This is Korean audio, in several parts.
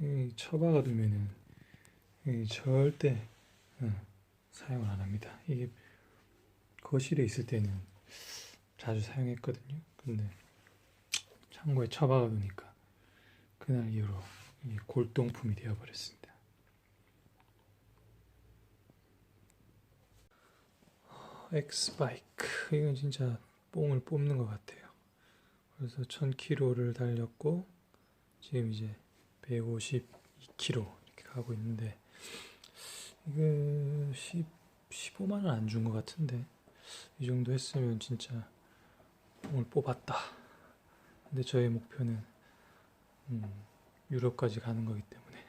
이 처박아 두면은 이 절대 어, 사용을 안 합니다. 이게 거실에 있을 때는 자주 사용했거든요. 근데 창고에 처박아 두니까 그날 이후로 이 골동품이 되어버렸습니다. 엑스바이크 이건 진짜 뽕을 뽑는 것 같아요. 그래서 1000km를 달렸고 지금 이제 152km 이렇게 가고 있는데 이게 10, 15만 원 안 준 것 같은데 이 정도 했으면 진짜 뽕을 뽑았다. 근데 저의 목표는 음, 유럽까지 가는 거기 때문에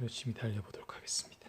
열심히 달려보도록 하겠습니다.